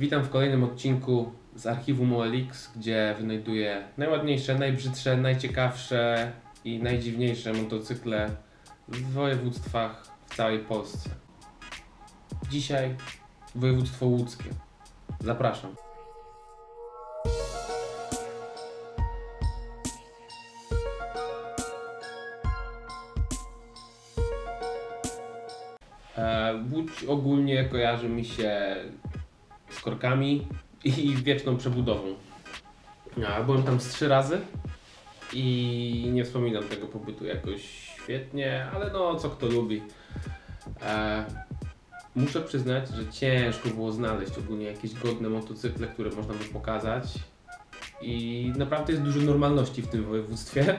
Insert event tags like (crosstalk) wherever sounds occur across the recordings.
Witam w kolejnym odcinku z archiwum OLX, gdzie wynajduję najładniejsze, najbrzydsze, najciekawsze i najdziwniejsze motocykle w województwach w całej Polsce. Dzisiaj województwo łódzkie. Zapraszam. E, Łódź ogólnie kojarzy mi się korkami i wieczną przebudową. Ja byłem tam z trzy razy i nie wspominam tego pobytu jakoś świetnie, ale no co kto lubi. E, muszę przyznać, że ciężko było znaleźć ogólnie jakieś godne motocykle, które można by pokazać. I naprawdę jest dużo normalności w tym województwie.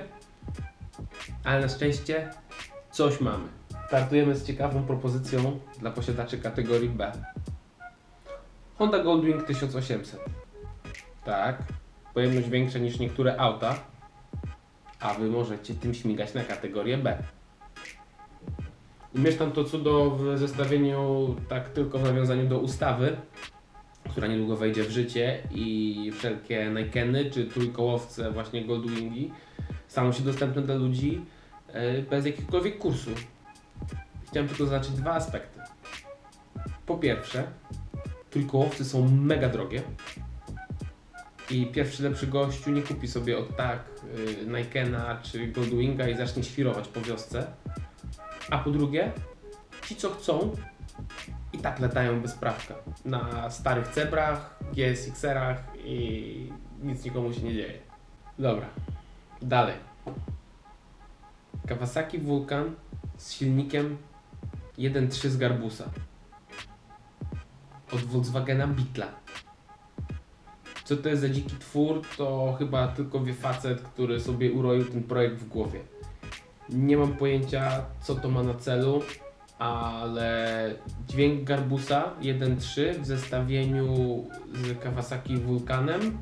Ale na szczęście coś mamy. Startujemy z ciekawą propozycją dla posiadaczy kategorii B. Honda Goldwing 1800. Tak, pojemność większa niż niektóre auta, a Wy możecie tym śmigać na kategorię B. Umieszczam to cudo w zestawieniu tak tylko w nawiązaniu do ustawy, która niedługo wejdzie w życie i wszelkie Nikeny czy trójkołowce właśnie Goldwingi staną się dostępne dla ludzi e, bez jakiegokolwiek kursu. Chciałem tylko zaznaczyć dwa aspekty. Po pierwsze, trójkołowcy są mega drogie. I pierwszy lepszy gościu nie kupi sobie od tak y, Nikena czy Goldwinga i zacznie świrować po wiosce. A po drugie, ci co chcą i tak latają bez prawka. Na starych cebrach, GSX-erach i nic nikomu się nie dzieje. Dobra, dalej. Kawasaki Vulcan z silnikiem 1.3 z Garbusa od Volkswagena Beetla. Co to jest za dziki twór, to chyba tylko wie facet, który sobie uroił ten projekt w głowie. Nie mam pojęcia, co to ma na celu, ale dźwięk Garbusa 1.3 w zestawieniu z Kawasaki Vulcanem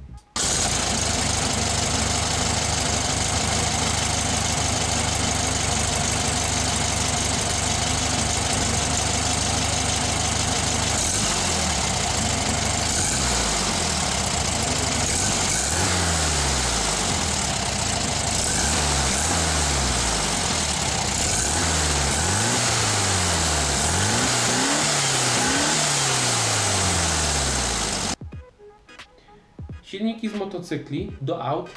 Silniki z motocykli do aut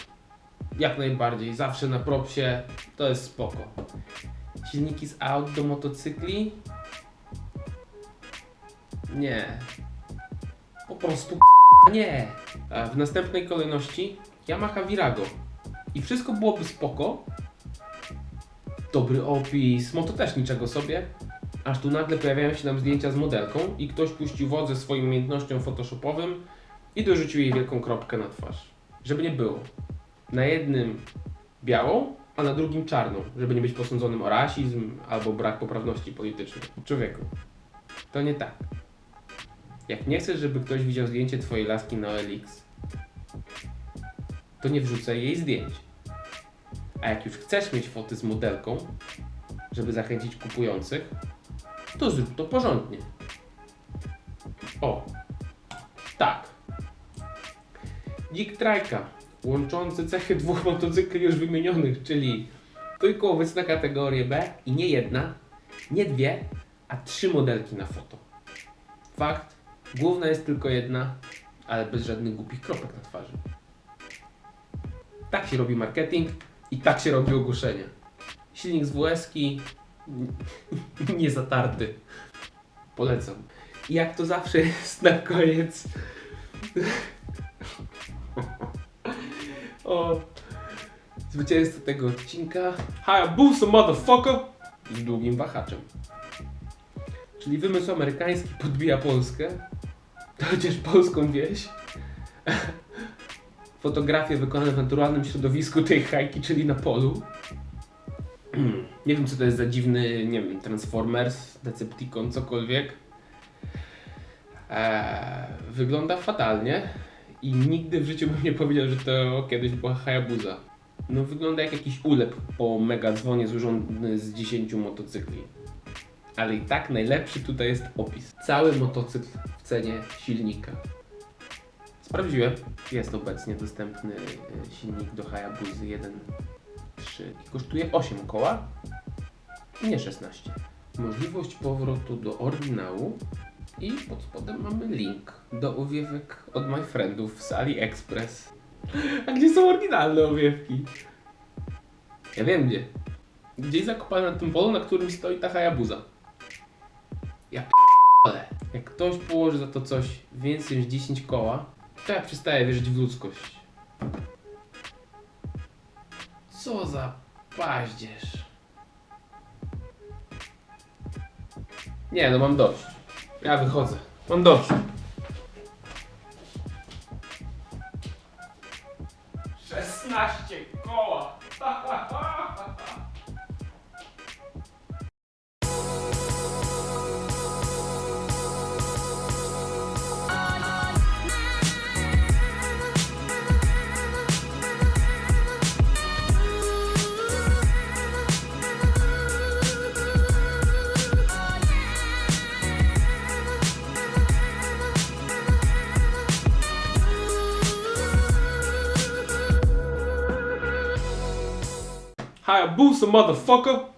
jak najbardziej, zawsze na propsie to jest spoko. Silniki z aut do motocykli nie. Po prostu nie. W następnej kolejności Yamaha Virago. I wszystko byłoby spoko. Dobry opis, moto też niczego sobie. Aż tu nagle pojawiają się nam zdjęcia z modelką i ktoś puścił wodze swoim umiejętnością photoshopowym i dorzucił jej wielką kropkę na twarz. Żeby nie było. Na jednym białą, a na drugim czarną, żeby nie być posądzonym o rasizm albo brak poprawności politycznej. Człowieku, to nie tak. Jak nie chcesz, żeby ktoś widział zdjęcie twojej laski na OLX, to nie wrzucaj jej zdjęć. A jak już chcesz mieć foty z modelką, żeby zachęcić kupujących, to zrób to porządnie. O, Dzik Trajka, łączący cechy dwóch (laughs) motocykli już wymienionych, czyli trójkołowiec na kategorię B i nie jedna, nie dwie, a trzy modelki na foto. Fakt, główna jest tylko jedna, ale bez żadnych głupich kropek na twarzy. Tak się robi marketing i tak się robi ogłoszenia. Silnik z WS-ki (laughs) nie zatarty. Polecam. I jak to zawsze jest na koniec. O zwycięzca tego odcinka Hayabusa motherfucker z długim wahaczem. Czyli wymysł amerykański podbija Polskę, chociaż polską wieś. (laughs) Fotografie wykonane w naturalnym środowisku tej hajki, czyli na polu. (clears throat) Nie wiem co to jest za dziwny, nie wiem, Transformers, Decepticon, cokolwiek. Eee, wygląda fatalnie i nigdy w życiu bym nie powiedział, że to kiedyś była Hayabusa. No wygląda jak jakiś ulep po mega dzwonie złożony z 10 motocykli. Ale i tak najlepszy tutaj jest opis. Cały motocykl w cenie silnika. Sprawdziłem. Jest obecnie dostępny e, silnik do Hayabusa 1.3 i kosztuje 8 koła, nie 16. Możliwość powrotu do oryginału i pod spodem mamy link do owiewek od My Friendów z AliExpress. A gdzie są oryginalne owiewki? Ja wiem gdzie. Gdzieś zakopane na tym polu, na którym stoi ta Hayabusa. Ja ale jak ktoś położy za to coś więcej niż 10 koła, to ja przestaję wierzyć w ludzkość. Co za paździerz. Nie, no mam dość. Ja wychodzę. Mam dość. Szesnaście koła. (laughs) Hayabusa, motherfucker!